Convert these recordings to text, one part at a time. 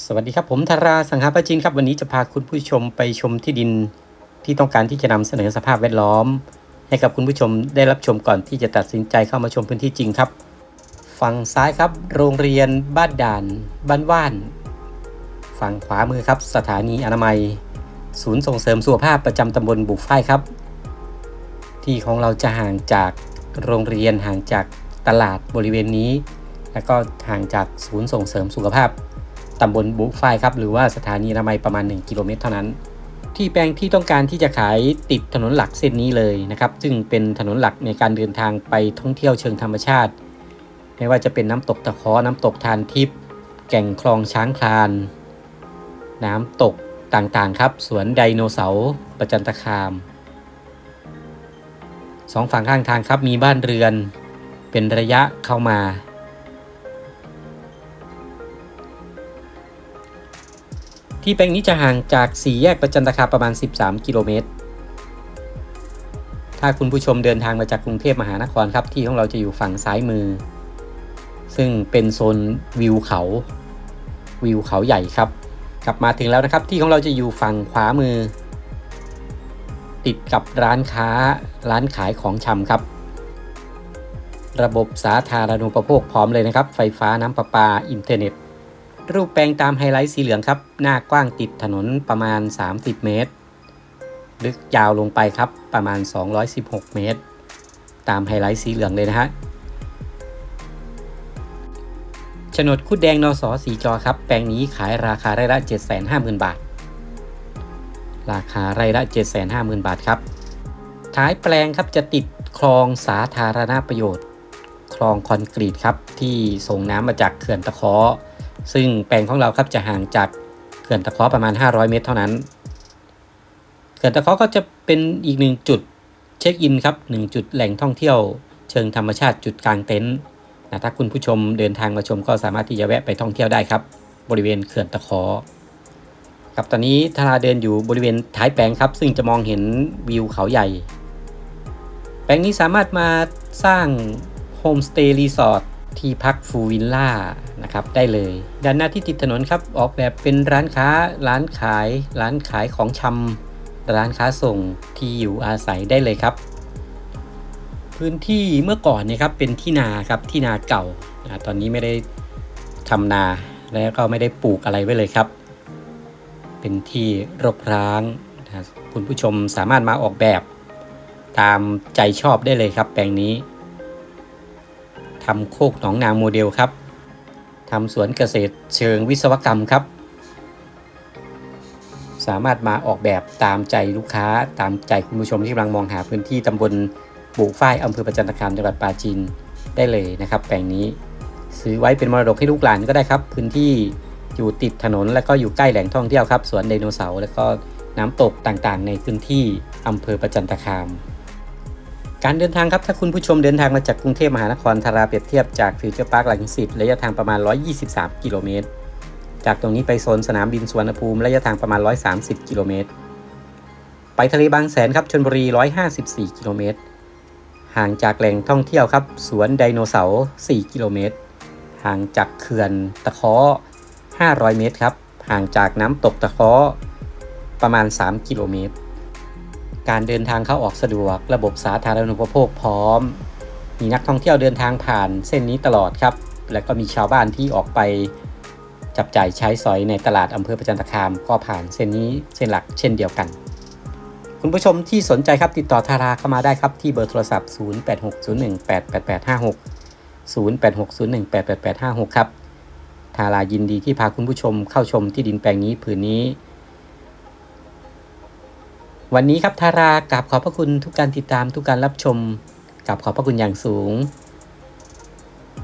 สวัสดีครับผมธาราสังหาประจินครับวันนี้จะพาคุณผู้ชมไปชมที่ดินที่ต้องการที่จะนำเสนอสภาพแวดล้อม ให้กับคุณผู้ชมได้รับชมก่อนที่จะตัดสินใจเข้ามาชมพื้นที่จริงครับ ฝั่งซ้ายครับ โรงเรียนบ้านด่านบ้านว่าน ฝั่งขวามือครับ สถานีอนามัย ศูนย์ส่งเสริมสุขภาพประจำตำบลบุกฝ้ายครับ ที่ของเราจะห่างจากโรงเรียนห่างจากตลาดบริเวณนี้ แล้วก็ห่างจากศูนย์ส่งเสริมสุขภาพ ตำบลบุฝ้ายครับหรือว่าสถานีอนามัยประมาณ 1 กิโลเมตรเท่านั้น ที่แปลงที่ต้องการที่จะขายติดถนนหลักเส้นนี้เลยนะครับ ซึ่งเป็นถนนหลักในการเดินทางไปท่องเที่ยวเชิงธรรมชาติ ไม่ว่าจะเป็นน้ำตกตะเคอน้ำตกทานทิพย์แก่งคลองช้างคลาน น้ำตกต่างๆครับสวนไดโนเสาร์ประจันตคามสองฝั่งข้างทางครับมีบ้านเรือน เป็นระยะเข้ามา ที่แปลงนี้จะห่างจากสี่แยกประจันตคามประมาณ 13 กิโลเมตร ถ้าคุณผู้ชมเดินทางมาจากกรุงเทพมหานครครับ ที่ของเราจะอยู่ฝั่งซ้ายมือ ซึ่งเป็นโซนวิวเขา วิวเขาใหญ่ครับ กลับมาถึงแล้วนะครับ ที่ของเราจะอยู่ฝั่งขวามือ ติดกับร้านค้าร้านขายของชำครับ ระบบสาธารณูปโภคพร้อมเลยนะครับ ไฟฟ้าน้ำประปา อินเทอร์เน็ต รูปแปลงตามไฮไลท์สีเหลืองครับ หน้ากว้างติดถนนประมาณ 30 เมตร ลึกยาวลงไปครับประมาณ 216 เมตร ตามไฮไลท์สีเหลืองเลยนะฮะโฉนดคุดแดงนสสีจอครับ แปลงนี้ขายราคาไร่ละ 750,000 บาท ราคาไร่ละ 750,000 บาทครับ ท้ายแปลงครับจะติดคลองสาธารณประโยชน์ คลองคอนกรีตครับที่ส่งน้ำมาจากเขื่อนตะเคาะ ซึ่งแปลงของเราครับจะห่างจากเขื่อนตะเคาะประมาณ 500 เมตรเท่านั้น เขื่อนตะเคาะก็จะเป็นอีกหนึ่งจุดเช็คอินครับหนึ่งจุดแหล่งท่องเที่ยว เชิงธรรมชาติจุดกลางเต็นท์นะถ้าคุณผู้ชมเดินทางมาชมก็สามารถที่จะแวะไปท่องเที่ยวได้ครับ บริเวณเขื่อนตะเคาะครับตอนนี้ทาราเดินอยู่บริเวณท้ายแปลงครับ ซึ่งจะมองเห็นวิวเขาใหญ่ แปลงนี้สามารถมาสร้างโฮมสเตย์รีสอร์ท ที่พักฟูวิลล่านะครับได้เลย ด้านหน้าที่ติดถนนครับออกแบบเป็นร้านค้าร้านขาย ร้านขายของชำร้านค้าส่งที่อยู่อาศัยได้เลยครับ พื้นที่เมื่อก่อนเนี่ยครับเป็นที่นาครับที่นาเก่านะตอนนี้ไม่ได้ทำนาแล้วก็ไม่ได้ปลูกอะไรไว้เลยครับ เป็นที่รกร้างนะคุณผู้ชมสามารถมาออกแบบตามใจชอบได้เลยครับแปลงนี้ ทำโคกหนองนาโมเดลครับทำสวนเกษตรเชิงวิศวกรรมครับ สามารถมาออกแบบตามใจลูกค้าตามใจคุณผู้ชมที่กำลังมองหาพื้นที่ตำบลบุฝ้ายอำเภอประจันตคามจังหวัดปราจีนได้เลยนะครับ แปลงนี้ซื้อไว้เป็นมรดกให้ลูกหลานก็ได้ครับ พื้นที่อยู่ติดถนน และก็อยู่ใกล้แหล่งท่องเที่ยวครับสวนไดโนเสาร์และก็น้ำตกต่างๆ ในพื้นที่อำเภอประจันตคาม การเดินทางครับถ้าคุณผู้ชมเดินทางมาจากกรุงเทพมหานครทาราเปรียบเทียบจากฟิวเจอร์พาร์คหลังสิตระยะทางประมาณ 123 กิโลเมตร จากตรงนี้ไปโซนสนามบินสุวรรณภูมิระยะทางประมาณ 130 กิโลเมตร ไปทะเลบางแสนครับชนบุรี 154 กิโลเมตร ห่างจากแหล่งท่องเที่ยวครับสวนไดโนเสาร์ 4 กิโลเมตร ห่างจากเขื่อนตะเคาะ500 เมตรครับ ห่างจากน้ำตกตะเคาะประมาณ 3 กิโลเมตร การเดินทางเข้าออกสะดวก ระบบสาธารณูปโภคพร้อม มีนักท่องเที่ยวเดินทางผ่านเส้นนี้ตลอดครับ และก็มีชาวบ้านที่ออกไปจับจ่ายใช้สอยในตลาดอำเภอประจันตคามก็ผ่านเส้นนี้เส้นหลักเช่นเดียวกัน คุณผู้ชมที่สนใจครับติดต่อทาราเข้ามาได้ครับที่เบอร์โทรศัพท์ 0860188856 0860188856 ครับทารายินดีที่พาคุณผู้ชมเข้าชมที่ดินแปลงนี้ผืนนี้ วันนี้ครับทารากราบขอบพระคุณทุกการติดตามทุกการรับชมกราบขอบพระคุณอย่างสูง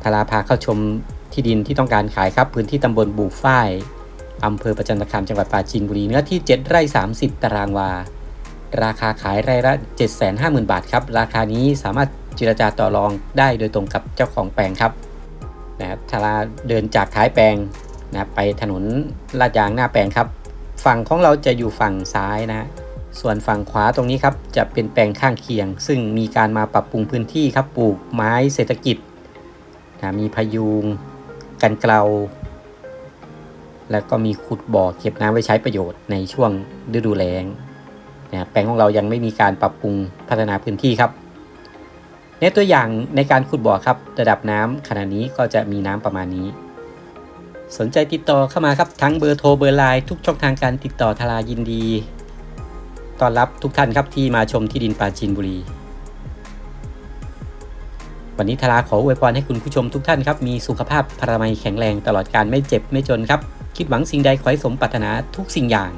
ทาราพาเข้าชมที่ดินที่ต้องการขายครับพื้นที่ตำบลบูฝ้ายอำเภอประจันตคามจังหวัดปราจีนบุรีเนื้อที่ 7 ไร่ 30 ตารางวา ราคาขายไร่ละ 750,000 บาทครับ ราคานี้สามารถเจรจาต่อรองได้โดยตรงกับเจ้าของแปลงครับนะครับทาราเดินจากท้ายแปลงนะไปถนนลาดยางหน้าแปลงครับ ฝั่งของเราจะอยู่ฝั่งซ้ายนะ ส่วนฝั่งขวาตรงนี้ครับจะเป็นแปลงข้างเคียง ซึ่งมีการมาปรับปรุงพื้นที่ครับปลูกไม้เศรษฐกิจนะมีพายุง กันเกลาแล้วก็มีขุดบ่อเก็บน้ำไว้ใช้ประโยชน์ในช่วงฤดูแล้งนะแปลงของเรายังไม่มีการปรับปรุงพัฒนาพื้นที่ครับ ในตัวอย่างในการขุดบ่อครับ ระดับน้ำขณะนี้ก็จะมีน้ำประมาณนี้ สนใจติดต่อเข้ามาครับทั้งเบอร์โทรเบอร์ไลน์ทุกช่องทางการติดต่อทลายินดี ต้อนรับทุกท่านครับที่มาชมที่ดินปราจีนบุรี วันนี้ทลาขออวยพรให้คุณผู้ชมทุกท่านครับมีสุขภาพพรามัยแข็งแรงตลอดการไม่เจ็บไม่จนครับ คิดหวังสิ่งใดขอให้สมปรารถนาทุกสิ่งอย่าง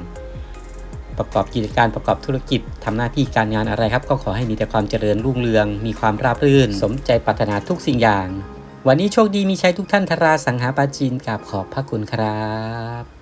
ประกอบกิจการประกอบธุรกิจทำหน้าที่การงานอะไรครับ ก็ขอให้มีแต่ความเจริญรุ่งเรือง มีความราบรื่น สมใจปรารถนาทุกสิ่งอย่าง วันนี้โชคดีมีชัยทุกท่านทราสังหาปาจีนกับขอบพระคุณครับ